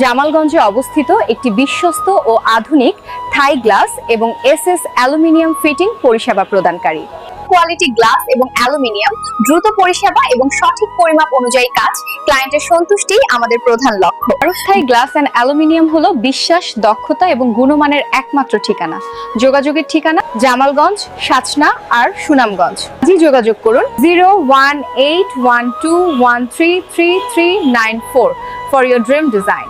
জামালগঞ্জে অবস্থিত একটি বিশ্বস্ত ও আধুনিক থাই গ্লাস এবং এসএস অ্যালুমিনিয়াম ফিটিং পরিষেবা প্রদানকারী। কোয়ালিটি গ্লাস এবং অ্যালুমিনিয়াম দ্রুত পরিষেবা এবং সঠিক পরিমাপ অনুযায়ী কাজ ক্লায়েন্টের সন্তুষ্টি আমাদের প্রধান লক্ষ্য। অস্থায়ী গ্লাস অ্যান্ড অ্যালুমিনিয়াম হলো বিশ্বাস, দক্ষতা এবং গুণমানের একমাত্র ঠিকানা। যোগাযোগের ঠিকানা জামালগঞ্জ, সাচনা আর সুনামগঞ্জ। জি যোগাযোগ করুন zero one eight one two one three three three nine four for your dream design.